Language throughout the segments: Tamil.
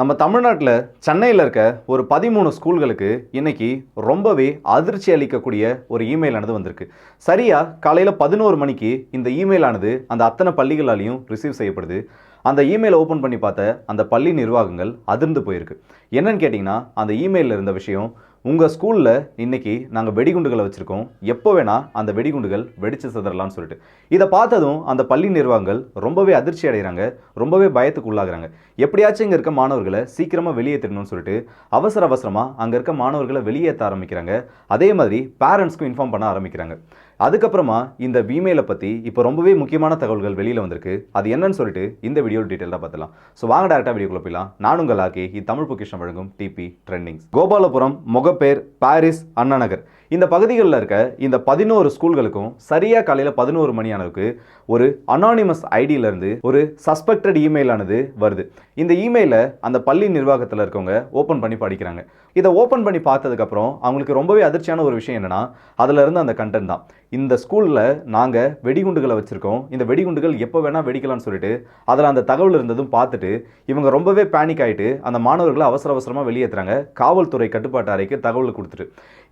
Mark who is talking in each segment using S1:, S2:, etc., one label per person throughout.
S1: நம்ம தமிழ்நாட்டில் சென்னையில் இருக்க ஒரு பதிமூணு ஸ்கூல்களுக்கு இன்னைக்கு ரொம்பவே அதிர்ச்சி அளிக்கக்கூடிய ஒரு இமெயில் ஆனது வந்திருக்கு. சரியாக காலையில் பதினோரு மணிக்கு இந்த இமெயில் ஆனது அந்த அத்தனை பள்ளிகளாலையும் ரிசீவ் செய்யப்படுது. அந்த இமெயிலை ஓப்பன் பண்ணி பார்த்த அந்த பள்ளி நிர்வாகங்கள் அதிர்ந்து போயிருக்கு. என்னன்னு கேட்டிங்கன்னா அந்த இமெயிலில் இருந்த விஷயம் உங்கள் ஸ்கூலில் இன்றைக்கி நாங்கள் வெடிகுண்டுகளை வச்சுருக்கோம். எப்போ வேணால் அந்த வெடிகுண்டுகள் வெடிச்சு சிதறலாம்னு சொல்லிட்டு. இதை பார்த்ததும் அந்த பள்ளி நிர்வாகங்கள் ரொம்பவே அதிர்ச்சி அடைகிறாங்க. ரொம்பவே பயத்துக்கு உள்ளாகிறாங்க. எப்படியாச்சும் இங்கே இருக்க மாணவர்களை சீக்கிரமாக வெளியேற்றணும்னு சொல்லிட்டு அவசர அவசரமாக அங்கே இருக்க மாணவர்களை வெளியேற்ற ஆரம்பிக்கிறாங்க. அதே மாதிரி பேரண்ட்ஸ்க்கும் இன்ஃபார்ம் பண்ண ஆரம்பிக்கிறாங்க. அதுக்கப்புறமா இந்த இமெயிலை பற்றி இப்போ ரொம்பவே முக்கியமான தகவல்கள் வெளியில் வந்திருக்கு. அது என்னன்னு சொல்லிட்டு இந்த வீடியோ டீட்டெயிலாக பார்த்துலாம் ஸோ வாங்க டேரக்டாக வீடியோக்குள்ள போயிடலாம். நான் உங்கள் ஆக்கி இது தமிழ் பொக்கிஷம் வழங்கும் டிபி ட்ரெண்டிங்ஸ் கோபாலபுரம் முகப்பேர் பாரிஸ் அண்ணா நகர் இந்த பகுதிகளில் இருக்க இந்த பதினோரு ஸ்கூல்களுக்கும் சரியாக காலையில் பதினோரு மணி அளவுக்கு ஒரு அனானிமஸ் ஐடியிலேருந்து ஒரு சஸ்பெக்டட் இமெயில் ஆனது வருது. இந்த இமெயிலை அந்த பள்ளி நிர்வாகத்தில் இருக்கவங்க ஓப்பன் பண்ணி படிக்கிறாங்க. இதை ஓப்பன் பண்ணி பார்த்ததுக்கப்புறம் அவங்களுக்கு ரொம்பவே அதிர்ச்சியான ஒரு விஷயம் என்னென்னா அதிலிருந்து அந்த கண்டென்ட் தான். இந்த ஸ்கூலில் நாங்கள் வெடிகுண்டுகளை வச்சுருக்கோம். இந்த வெடிகுண்டுகள் எப்போ வேணால் வெடிக்கலாம்னு சொல்லிட்டு அதில் அந்த தகவல் இருந்ததும் பார்த்துட்டு இவங்க ரொம்பவே பேனிக் ஆகிட்டு அந்த மாணவர்களை அவசர அவசரமாக வெளியேற்றுறாங்க காவல்துறை கட்டுப்பாட்டு அறைக்கு தகவல் கொடுத்துட்டு.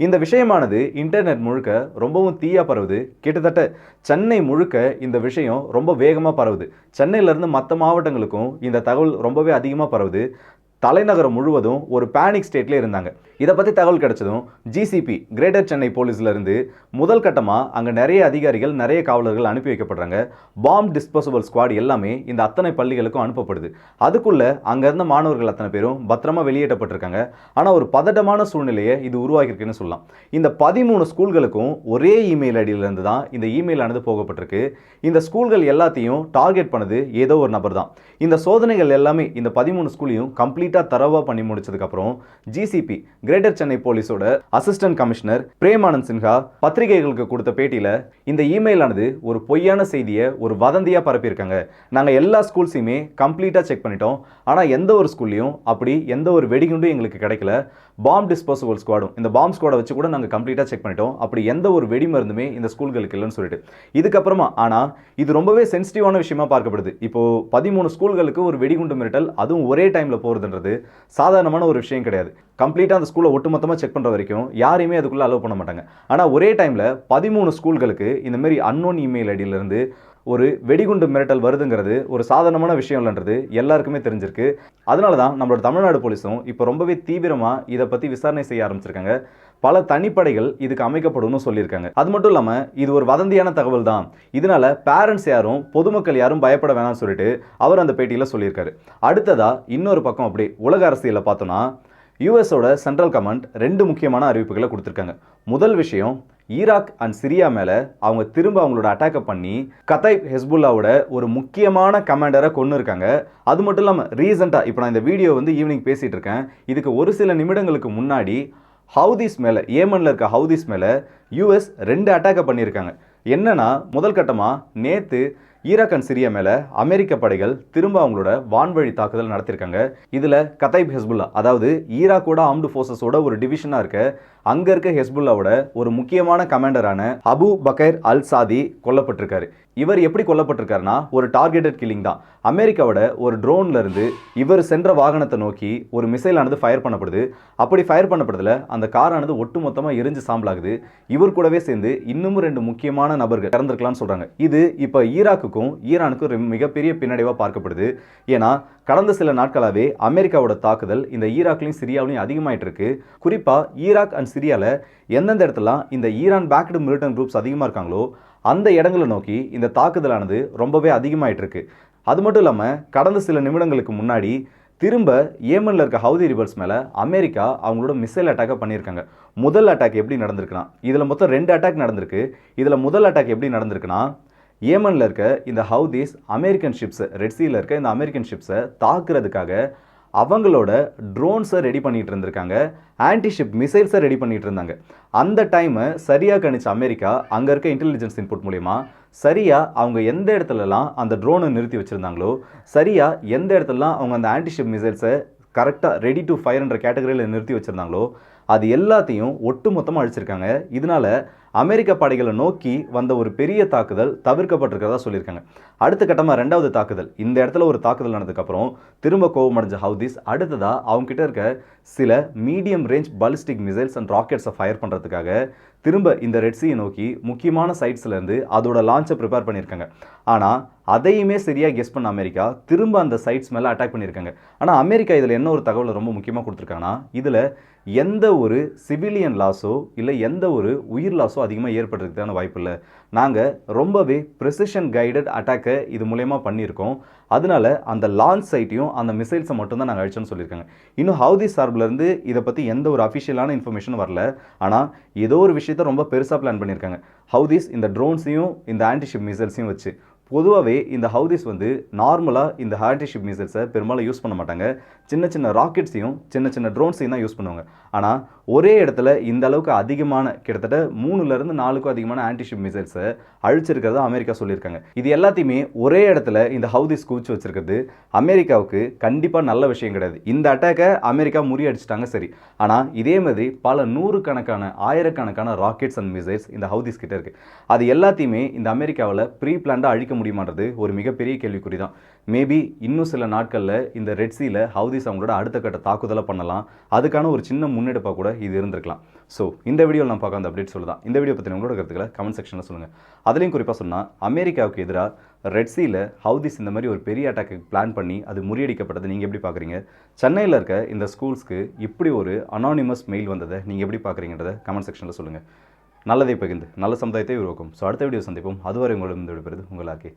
S1: இந்த விஷயமானது இன்டர்நெட் முழுக்க ரொம்பவும் தீயாக பரவுது. கிட்டத்தட்ட சென்னை முழுக்க இந்த விஷயம் ரொம்ப வேகமாக பரவுது. சென்னையிலேருந்து மற்ற மாவட்டங்களுக்கும் இந்த தகவல் ரொம்பவே அதிகமாக பரவுது. தலைநகரம் முழுவதும் ஒரு பேனிக் ஸ்டேட்ல இருந்தாங்க. இதை பற்றி தகவல் கிடைச்சதும் ஜிசிபி கிரேட்டர் சென்னை போலீஸ்லேருந்து முதல் கட்டமாக அங்கே நிறைய அதிகாரிகள் நிறைய காவலர்கள் அனுப்பி வைக்கப்படுறாங்க பாம் டிஸ்போசபிள் ஸ்குவாட் எல்லாமே இந்த அத்தனை பள்ளிகளுக்கும் அனுப்பப்படுது. அதுக்குள்ளே அங்கே இருந்த மாணவர்கள் அத்தனை பேரும் பத்திரமா வெளியேற்றப்பட்டிருக்காங்க. ஆனால் ஒரு பதட்டமான சூழ்நிலையை இது உருவாக்கியிருக்குன்னு சொல்லலாம். இந்த பதிமூணு ஸ்கூல்களுக்கும் ஒரே இமெயில் ஐடியிலிருந்து தான் இந்த இமெயில் ஆனது போகப்பட்டிருக்கு. இந்த ஸ்கூல்கள் எல்லாத்தையும் டார்கெட் பண்ணது ஏதோ ஒரு நபர் தான். இந்த சோதனைகள் எல்லாமே இந்த பதிமூணு ஸ்கூலையும் கம்ப்ளீட் கம்ப்ளீட்டாக தரவாக பண்ணி முடிச்சதுக்கப்புறம் G C P Greater Chennai போலீஸோட அசிஸ்டன்ட் கமிஷனர் பிரேமானந்த் சின்ஹா பத்திரிகைகளுக்கு கொடுத்த பேட்டியில் இந்த இமெயிலானது ஒரு பொய்யான செய்தியை ஒரு வதந்தியாக பரப்பியிருக்காங்க. நாங்கள் எல்லா ஸ்கூல்ஸையுமே கம்ப்ளீட்டாக செக் பண்ணிட்டோம். ஆனால் எந்த ஒரு ஸ்கூல்லையும் அப்படி எந்த ஒரு வெடிகுண்டும் எங்களுக்கு கிடைக்கல. பாம் டிஸ்போசபிள் ஸ்குவாடும் இந்த பாம் ஸ்குவாடை வச்சு கூட நாங்கள் கம்ப்ளீட்டாக செக் பண்ணிட்டோம். அப்படி எந்த ஒரு வெடி மருந்துமே இந்த ஸ்கூல்களுக்கு இல்லைன்னு சொல்லிட்டு. இதுக்கப்புறமா ஆனால் இது ரொம்பவே சென்சிட்டிவான விஷயமா பார்க்கப்படுது. இப்போ பதிமூணு ஸ்கூல்களுக்கு ஒரு வெடிகுண்டு மிரட்டல் அதுவும் ஒரே டைமில் போகிறதுன்றது சாதாரணமான ஒரு விஷயம் கிடையாது. கம்ப்ளீட்டாக அந்த ஸ்கூலை ஒட்டுமொத்தமாக செக் பண்ணுற வரைக்கும் யாரையுமே அதுக்குள்ளே அலோவ் பண்ண மாட்டாங்க. ஆனால் ஒரே டைமில் பதிமூணு ஸ்கூல்களுக்கு இந்தமாரி அன்னோன் இமெயில் ஐடியிலேருந்து ஒரு வெடிகுண்டு மிரட்டல் வருதுங்கிறது ஒரு சாதாரணமான விஷயம் இல்லைன்றது எல்லாருக்குமே தெரிஞ்சிருக்கு. அதனால தான் நம்மளோட தமிழ்நாடு போலீஸும் இப்போ ரொம்பவே தீவிரமாக இதை பற்றி விசாரணை செய்ய ஆரம்பிச்சிருக்காங்க. பல தனிப்படைகள் இதுக்கு அமைக்கப்படும்னு சொல்லியிருக்காங்க. அது மட்டும் இல்லாமல் இது ஒரு வதந்தியான தகவல் தான். இதனால பேரண்ட்ஸ் யாரும் பொதுமக்கள் யாரும் பயப்பட வேணாம்னு சொல்லிட்டு அவர் அந்த பேட்டியில் சொல்லியிருக்காரு. அடுத்ததா இன்னொரு பக்கம் அப்படி உலக அரசியலில் பார்த்தோன்னா யூஎஸோட சென்ட்ரல் கமாண்ட் ரெண்டு முக்கியமான அறிவிப்புகளை கொடுத்துருக்காங்க. முதல் விஷயம் ஈராக் அண்ட் சிரியா மேலே அவங்க திரும்ப அவங்களோட அட்டாக்கை பண்ணி கதைப் ஹெஸ்புல்லாவோட ஒரு முக்கியமான கமாண்டரை கொண்டு இருக்காங்க. அது மட்டும் இல்லாமல் ரீசெண்டாக இப்போ நான் இந்த வீடியோ வந்து ஈவினிங் பேசிகிட்டு இருக்கேன். இதுக்கு ஒரு சில நிமிடங்களுக்கு முன்னாடி ஹவுதிஸ் மேலே ஏமனில் இருக்க ஹவுதிஸ் மேலே யூஎஸ் ரெண்டு அட்டாக்கை பண்ணியிருக்காங்க என்னன்னா முதல் கட்டமாக நேற்று ஈராக் அண்ட் சிரியா மேலே அமெரிக்க படைகள் திரும்ப அவங்களோட வான்வழி தாக்குதல் நடத்தியிருக்காங்க இதில் கதைப் ஹெஸ்புல்லா அதாவது ஈராக்கோட ஆர்ம்டு ஃபோர்ஸஸோட ஒரு டிவிஷனாக இருக்க அங்கே இருக்க ஹெஸ்புல்லாவோட ஒரு முக்கியமான கமாண்டரான அபு பக்கைர் அல் சாதி கொல்லப்பட்டிருக்காரு. இவர் எப்படி கொல்லப்பட்டிருக்காருன்னா ஒரு டார்கெட்டட் கில்லிங் தான். அமெரிக்காவோட ஒரு ட்ரோன்ல இருந்து இவர் சென்ற வாகனத்தை நோக்கி ஒரு மிசைலானது ஃபயர் பண்ணப்படுது. அப்படி ஃபயர் பண்ணப்படுதுல அந்த காரானது ஒட்டுமொத்தமாக எரிஞ்சு சாம்பலாகுது. இவர் கூடவே சேர்ந்து இன்னமும் ரெண்டு முக்கியமான நபர்கள் இறந்திருக்கலாம்னு சொல்றாங்க. இது இப்போ ஈராக்குக்கும் ஈரானுக்கும் மிகப்பெரிய பின்னடைவாக பார்க்கப்படுது. ஏன்னா கடந்த சில நாட்களாகவே அமெரிக்காவோட தாக்குதல் இந்த ஈராக்லையும் சிரியாவிலையும் அதிகமாயிட்டு இருக்கு குறிப்பாக ஈராக் அண்ட் சிரியாவில் எந்தெந்த இடத்துலாம் இந்த ஈரான் பேக்டு மிலிட்டன் குரூப்ஸ் அதிகமாக இருக்காங்களோ அந்த இடங்களை நோக்கி இந்த தாக்குதலானது ரொம்பவே அதிகமாயிட்டு இருக்கு அது மட்டும் இல்லாமல் கடந்த சில நிமிடங்களுக்கு முன்னாடி திரும்ப ஏமனில் இருக்க ஹவுதி ரிவர்ஸ் மேலே அமெரிக்கா அவங்களோட மிசைல் அட்டாக்கை பண்ணியிருக்காங்க. முதல் அட்டாக் எப்படி நடந்திருக்குன்னா இதில் மொத்தம் ரெண்டு அட்டாக் நடந்திருக்கு. இதில் முதல் அட்டாக் எப்படி நடந்திருக்குன்னா ஏமனில் இருக்க இந்த ஹவுதீஸ் அமெரிக்கன் ஷிப்ஸை ரெட்சியில் இருக்க இந்த அமெரிக்கன் ஷிப்ஸை தாக்குறதுக்காக அவங்களோட ட்ரோன்ஸை ரெடி பண்ணிகிட்டு இருந்திருக்காங்க. ஆன்டிஷிப் மிசைல்ஸை ரெடி பண்ணிகிட்டு இருந்தாங்க. அந்த டைமை சரியாக கணிச்ச அமெரிக்கா அங்கே இருக்க இன்டெலிஜென்ஸ் இன்புட் மூலிமா சரியாக அவங்க எந்த இடத்துலலாம் அந்த ட்ரோனை நிறுத்தி வச்சுருந்தாங்களோ சரியாக எந்த இடத்துலலாம் அவங்க அந்த ஆன்டிஷிப் மிசைல்ஸை கரெக்டாக ரெடி டு ஃபயர்ன்ற கேட்டகரியில் நிறுத்தி வச்சுருந்தாங்களோ அது எல்லாத்தையும் ஒட்டுமொத்தமாக அழிச்சிருக்காங்க. இதனால அமெரிக்க படைகளை நோக்கி வந்த ஒரு பெரிய தாக்குதல் தவிர்க்கப்பட்டிருக்கிறதா சொல்லியிருக்காங்க. அடுத்த கட்டமாக ரெண்டாவது தாக்குதல். இந்த இடத்துல ஒரு தாக்குதல் நடந்ததுக்கப்புறம் திரும்ப கோவமடைஞ்ச ஹவுதிஸ் அடுத்ததாக அவங்க கிட்ட இருக்க சில medium range ballistic missiles and ராக்கெட்ஸை fire பண்ணுறதுக்காக திரும்ப இந்த ரெட்ஸியை நோக்கி முக்கியமான சைட்ஸ்லேருந்து அதோட லான்ச்சை ப்ரிப்பேர் பண்ணியிருக்காங்க. ஆனால் அதையுமே சரியாக கெஸ் பண்ண அமெரிக்கா திரும்ப அந்த சைட்ஸ் மேலே அட்டாக் பண்ணியிருக்காங்க. ஆனால் அமெரிக்கா இதில் என்ன ஒரு தகவலை ரொம்ப முக்கியமாக கொடுத்துருக்காங்கன்னா இதில் எந்த ஒரு சிவிலியன் லாஸோ இல்லை எந்த ஒரு உயிர் லாஸோ அதிகமாக ஏற்படுறதுக்கான வாய்ப்பு இல்லை. நாங்கள் ரொம்பவே ப்ரெசிஷன் கைடட் அட்டாக்கை இது மூலயமா பண்ணியிருக்கோம். அதனால அந்த லான்ச் சைட்டையும் அந்த மிசைல்ஸை மட்டும்தான் நாங்கள் அழிச்சோன்னு சொல்லியிருக்காங்க. இன்னும் ஹவுதி சார்பிலேருந்து இதை பற்றி எந்த ஒரு அஃபிஷியலான இன்ஃபர்மேஷனும் வரல. ஆனால் ஏதோ ஒரு விஷயத்தை ரொம்ப பெருசாக பிளான் பண்ணியிருக்காங்க. ஹவுதிஸ் இந்த ட்ரோன்ஸையும் இந்த ஆன்டிஷிப் மிசைல்ஸையும் வச்சு. பொதுவாகவே இந்த ஹவுதிஸ் வந்து நார்மலாக இந்த ஆன்டிஷிப் மிசைல்ஸை பெரும்பாலும் யூஸ் பண்ண மாட்டாங்க. சின்ன சின்ன ராக்கெட்ஸையும் சின்ன சின்ன ட்ரோன்ஸையும் தான் யூஸ் பண்ணுவாங்க. ஆனால் ஒரே இடத்துல இந்த அளவுக்கு அதிகமான கிட்டத்தட்ட மூணுலேருந்து நாலுக்கும் அதிகமான ஆன்டிஷிப் மிசைல்ஸை அழிச்சிருக்கிறத அமெரிக்கா சொல்லியிருக்காங்க. இது எல்லாத்தையுமே ஒரே இடத்துல இந்த ஹவுதிஸ் கூச்சு வச்சிருக்கிறது. அமெரிக்காவுக்கு கண்டிப்பாக நல்ல விஷயம் கிடையாது. இந்த அட்டாக்கை அமெரிக்கா முறியடிச்சிட்டாங்க சரி. ஆனால் இதே மாதிரி பல நூறுக்கணக்கான ஆயிரக்கணக்கான ராக்கெட்ஸ் அண்ட் மிசைல்ஸ் இந்த ஹவுதிஸ் கிட்ட இருக்குது அது எல்லாத்தையுமே இந்த அமெரிக்காவில் ப்ரீ பிளான்டாக அழிக்க முடியுமான்றது ஒரு மிகப்பெரிய கேள்விக்குறி தான் மேபி இன்னும் சில நாட்களில் இந்த ரெட்சியில் ஹவுதிஸ் அவங்களோட அடுத்த கட்ட தாக்குதலை பண்ணலாம். அதுக்கான ஒரு சின்ன முன்னெடுப்பாக கூட இது இருந்திருக்கலாம். ஸோ இந்த வீடியோவில் நான் பார்க்க அந்த அப்டேட் சொல்லுதான். இந்த வீடியோ பற்றி உங்களோட கருத்துக்களை கமெண்ட் செக்ஷனில் சொல்லுங்கள் அதுலேயும் குறிப்பாக சொன்னால் அமெரிக்காவுக்கு எதிராக ரெட்ஸியில் ஹவுதிஸ் இந்த மாதிரி ஒரு பெரிய அட்டாக்கு பிளான் பண்ணி அது முறியடிக்கப்பட்டது நீங்கள் எப்படி பார்க்குறீங்க? சென்னையில் இருக்க இந்த ஸ்கூல்ஸ்க்கு இப்படி ஒரு அனானிமஸ் மெயில் வந்ததை நீங்கள் எப்படி பார்க்குறீங்கன்றதை கமெண்ட் செக்ஷனில் சொல்லுங்கள் நல்லதை பகிர்ந்து நல்ல சமுதாயத்தை உருவாக்கும். ஸோ அடுத்த வீடியோ சந்திப்போம். அதுவரை உங்களிடம் விடுபெறுது உங்களாக்கே